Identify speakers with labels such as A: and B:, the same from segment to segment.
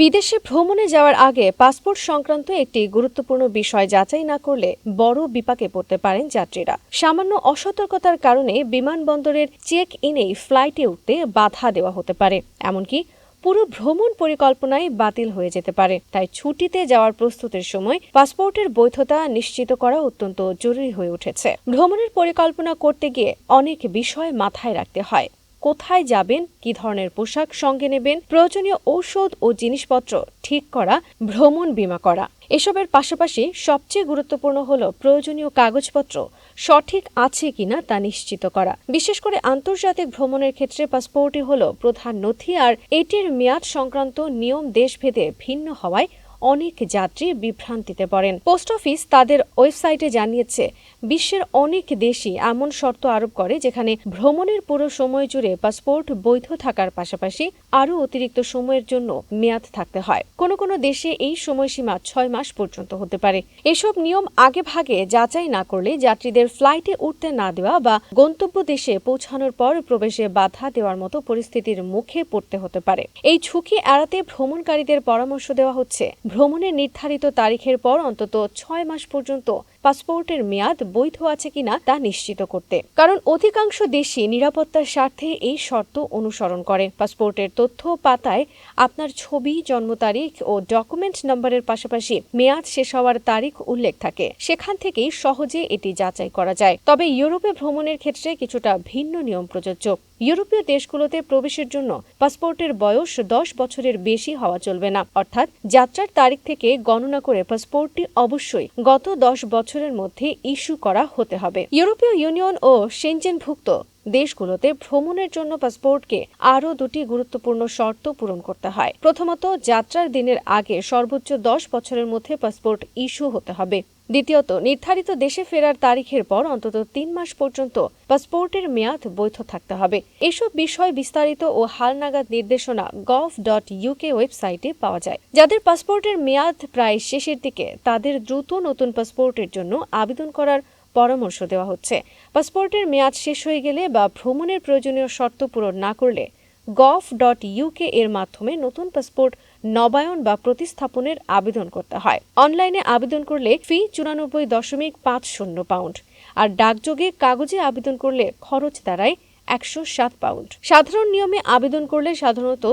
A: বিদেশে ভ্রমণে যাওয়ার আগে পাসপোর্ট সংক্রান্ত একটি গুরুত্বপূর্ণ বিষয় যাচাই না করলে বড় বিপাকে পড়তে পারেন যাত্রীরা। সামান্য অসতর্কতার কারণে বিমানবন্দরের চেক ইনেই ফ্লাইটে উঠতে বাধা দেওয়া হতে পারে। এমনকি পুরো ভ্রমণ পরিকল্পনাই বাতিল হয়ে যেতে পারে। তাই ছুটিতে যাওয়ার প্রস্তুতির সময় পাসপোর্টের বৈধতা নিশ্চিত করা অত্যন্ত জরুরি হয়ে উঠেছে। ভ্রমণের পরিকল্পনা করতে গিয়ে অনেক বিষয় মাথায় রাখতে হয়। কোথায় যাবেন, কি ধরনের পোশাক সঙ্গে নেবেন, প্রয়োজনীয় ঔষধ ও জিনিসপত্র ঠিক করা, ভ্রমণ বীমা করা। এসবের পাশাপাশি সবচেয়ে গুরুত্বপূর্ণ হল প্রয়োজনীয় কাগজপত্র সঠিক আছে কিনা তা নিশ্চিত করা। বিশেষ করে আন্তর্জাতিক ভ্রমণের ক্ষেত্রে পাসপোর্টই হল প্রধান নথি আর এটির মেয়াদ সংক্রান্ত নিয়ম দেশভেদে ভিন্ন হওয়ায় অনেক যাত্রী বিভ্রান্তিতে পড়েন। পোস্ট অফিস তাদের ওয়েবসাইটে জানিয়েছে, বিশ্বের অনেক দেশই এমন শর্ত আরোপ করে যেখানে ভ্রমণের পুরো সময় জুড়ে পাসপোর্ট বৈধ থাকার পাশাপাশি আরও অতিরিক্ত সময়ের জন্য মেয়াদ থাকতে হয়। কোনো কোনো দেশে এই সময়সীমা ছয় মাস পর্যন্ত হতে পারে। এসব নিয়ম আগে ভাগে যাচাই না করলে যাত্রীদের ফ্লাইটে উঠতে না দেওয়া বা গন্তব্য দেশে পৌঁছানোর পর প্রবেশে বাধা দেওয়ার মতো পরিস্থিতির মুখে পড়তে হতে পারে। এই ঝুঁকি এড়াতে ভ্রমণকারীদের পরামর্শ দেওয়া হচ্ছে। ভ্রমণের নির্ধারিত তারিখের পর অন্তত ছয় মাস পর্যন্ত পাসপোর্টের মেয়াদ বৈধ আছে কিনা তা নিশ্চিত করতে। কারণ অধিকাংশ দেশই নিরাপত্তার স্বার্থে এই শর্ত অনুসরণ করে। পাসপোর্টের তথ্য পাতায় আপনার ছবি, জন্ম তারিখ ও ডকুমেন্ট নম্বরের পাশাপাশি মেয়াদ শেষ হওয়ার তারিখ উল্লেখ থাকে। সেখান থেকেই সহজে এটি যাচাই করা যায়। তবে ইউরোপে ভ্রমণের ক্ষেত্রে কিছুটা ভিন্ন নিয়ম প্রযোজ্য। ইউরোপীয় দেশগুলোতে প্রবেশের জন্য পাসপোর্টের বয়স দশ বছরের বেশি হওয়া চলবে না। অর্থাৎ যাত্রার তারিখ থেকে গণনা করে পাসপোর্টটি অবশ্যই গত দশ বছরের মধ্যে ইস্যু করা হতে হবে। ইউরোপীয় ইউনিয়ন ও সেনজেনভুক্ত দেশগুলোতে ভ্রমণের জন্য পাসপোর্টকে আরও দুটি গুরুত্বপূর্ণ শর্ত পূরণ করতে হয়। প্রথমত, যাত্রার দিনের আগে সর্বোচ্চ দশ বছরের মধ্যে পাসপোর্ট ইস্যু হতে হবে। দ্বিতীয়ত, নির্ধারিত দেশে ফেরার তারিখের পর অন্তত তিন মাস পর্যন্ত পাসপোর্টের মেয়াদ বৈধ থাকতে হবে। এসব বিষয় বিস্তারিত ও হালনাগাদ নির্দেশনা গভ ডট ইউকে ওয়েবসাইটে পাওয়া যায়। যাদের পাসপোর্টের মেয়াদ প্রায় শেষের দিকে, তাদের দ্রুত নতুন পাসপোর্টের জন্য আবেদন করার পরামর্শ দেওয়া হচ্ছে। পাসপোর্টের মেয়াদ শেষ হয়ে গেলে বা ভ্রমণের প্রয়োজনীয় শর্ত পূরণ না করলে গভ ডট ইউকে এর মাধ্যমে নতুন পাসপোর্ট নবায়ন বা প্রতিস্থাপনের আবেদন করতে হয়। অনলাইনে আবেদন করলে ফি চুরানব্বই দশমিক পাঁচ শূন্য পাউন্ড আর ডাকযোগে কাগজে আবেদন করলে খরচ দাঁড়ায় একশো সাত পাউন্ড সাধারণ নিয়মে আবেদন করলে সাধারণত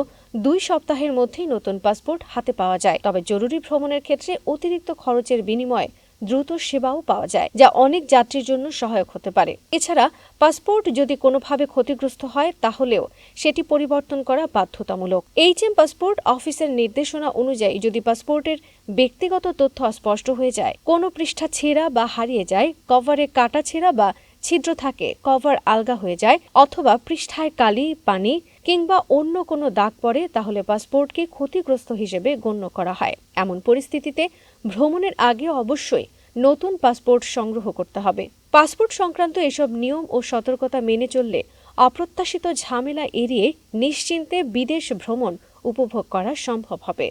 A: দুই সপ্তাহের মধ্যেই নতুন পাসপোর্ট হাতে পাওয়া যায়। তবে জরুরি ভ্রমণের ক্ষেত্রে অতিরিক্ত খরচের বিনিময়ে দ্রুত সেবাও পাওয়া যায়, যা অনেক যাত্রীর জন্য সহায়ক হতে পারে। এছাড়া পাসপোর্ট যদি কোনোভাবে ক্ষতিগ্রস্ত হয়, তাহলেও সেটি পরিবর্তন করা বাধ্যতামূলক। এইচ এম পাসপোর্ট অফিসের নির্দেশনা অনুযায়ী যদি পাসপোর্টের ব্যক্তিগত তথ্য স্পষ্ট হয়ে যায়, কোনো পৃষ্ঠা ছেঁড়া বা হারিয়ে যায়, কভারে কাটা ছেঁড়া বা ছিদ্র থাকে, কভার আলগা হয়ে যায় অথবা পৃষ্ঠায় কালি, পানি কিংবা অন্য কোনো দাগ পড়ে তাহলে পাসপোর্টকে ক্ষতিগ্রস্ত হিসেবে গণ্য করা হয়। এমন পরিস্থিতিতে ভ্রমণের আগে অবশ্যই নতুন পাসপোর্ট সংগ্রহ করতে হবে। পাসপোর্ট সংক্রান্ত এসব নিয়ম ও সতর্কতা মেনে চললে অপ্রত্যাশিত ঝামেলা এড়িয়ে নিশ্চিন্তে বিদেশ ভ্রমণ উপভোগ করা সম্ভব হবে।